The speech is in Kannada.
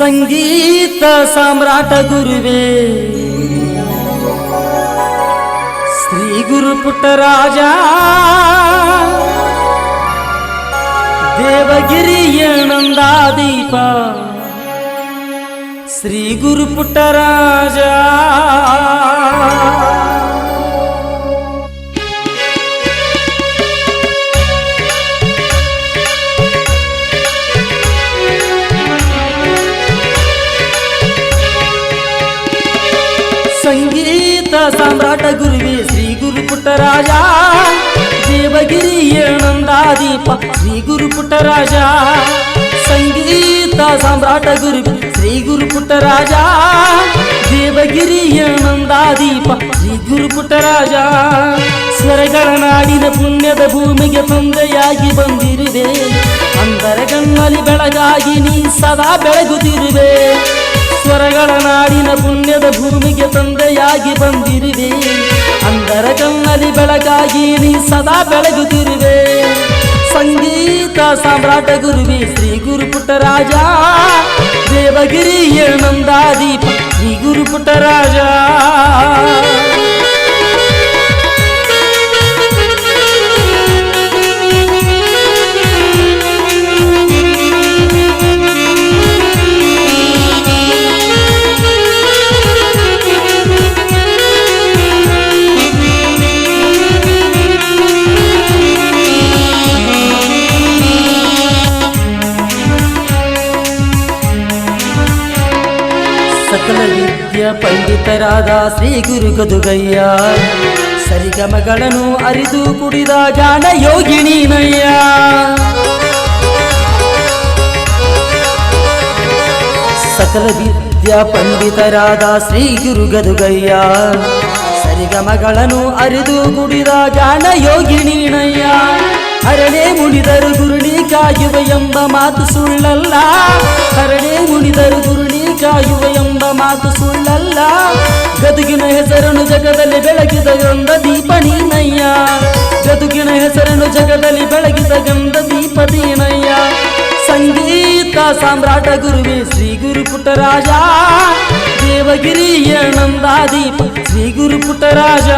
ಸಂಗೀತ ಸಾಮ್ರಾಟ ಗುರುವೇ ಶ್ರೀ ಗುರು ಪುಟ್ಟರಾಜ ದೇವಗಿರಿ ನಂದಾದೀಪ ಶ್ರೀ ಗುರು ಪುಟ್ಟರಾಜ ಸಂಗೀತ ಸಾಮ್ರಾಟ ಗುರುವೇ, ಶ್ರೀ ಗುರು ಪುಟ್ಟರಾಜ. ದೇವಗಿರಿ ಏನಂದಾದೀಪ ಶ್ರೀ ಗುರು ಪುಟ್ಟರಾಜ. ಸಂಗೀತ ಸಾಮ್ರಾಟ ಗುರುವೇ, ಶ್ರೀ ಗುರು ಪುಟ್ಟರಾಜ. ದೇವಗಿರಿ ಏನಂದಾದೀಪ ಶ್ರೀ ಗುರು ಪುಟ್ಟರಾಜ. ಸ್ವರಗಳ ನಾಡಿನ ಪುಣ್ಯದ ಭೂಮಿಗೆ ತಂದೆಯಾಗಿ ಬಂದಿರುವೆ. ಅಂತರಗಣ್ಣಲ್ಲಿ ಬೆಳಗಾಗಿ ನೀ ಸದಾ ಬೆಳಗುತ್ತಿರುವೆ. ಸ್ವರಗಳ ನಾಡಿನ ಪುಣ್ಯದ ಭೂಮಿಗೆ ತಂದೆಯಾಗಿ ಬಂದಿರುವೆ. ಅಂದರ ಕಣ್ಣಲ್ಲಿ ಬೆಳಕಾಗಿ ನೀ ಸದಾ ಬೆಳಗುತ್ತಿರುವೆ. ಸಂಗೀತ ಸಾಮ್ರಾಟ ಗುರುವಿ, ಶ್ರೀ ಗುರು ಪುಟ್ಟರಾಜ ದೇವಗಿರಿ ನಂದಾದೀಪ, ಶ್ರೀ ಗುರು ಪುಟ್ಟರಾಜ ಸಕಲ ವಿದ್ಯ ಪಂಡಿತರಾದ ಶ್ರೀ ಗುರು ಗದುಗಯ್ಯ ಸರಿಗಮಗಳನ್ನು ಅರಿದು ಕುಡಿದ ಗಾನ ಯೋಗಿಣಿ ನಯ್ಯ ಸಕಲ ವಿದ್ಯ ಪಂಡಿತರಾದ ಶ್ರೀ ಗುರು ಗದುಗಯ್ಯ ಸರಿಗಮಗಳನ್ನು ಅರಿದು ಕುಡಿದ ಗಾನ ಯೋಗಿಣಿ ನಯ್ಯ ಅರಳೆ ಮುಡಿದರು ಗುರುಳಿ ಕಾಯುವ ಎಂಬ ಮಾತು ಸುಳ್ಳಲ್ಲ. ಮಾತು ಸುಳ್ಳಲ್ಲ. ಗದುಗಿನ ಹೆಸರನ್ನು ಜಗದಲ್ಲಿ ಬೆಳಗಿದ ಗಂಧ ದೀಪ ನೀನಯ್ಯ ಗದುಗಿನ ಹೆಸರನ್ನು ಜಗದಲ್ಲಿ ಬೆಳಗಿದ ಗಂಧ ದೀಪ ದೀನಯ್ಯ ಸಂಗೀತ ಸಾಮ್ರಾಟ ಗುರುವೇ, ಶ್ರೀ ಗುರು ಪುಟ್ಟರಾಜ. ದೇವಗಿರಿಯ ನಂದಾದೀಪ, ಶ್ರೀ ಗುರು ಪುಟ್ಟರಾಜ.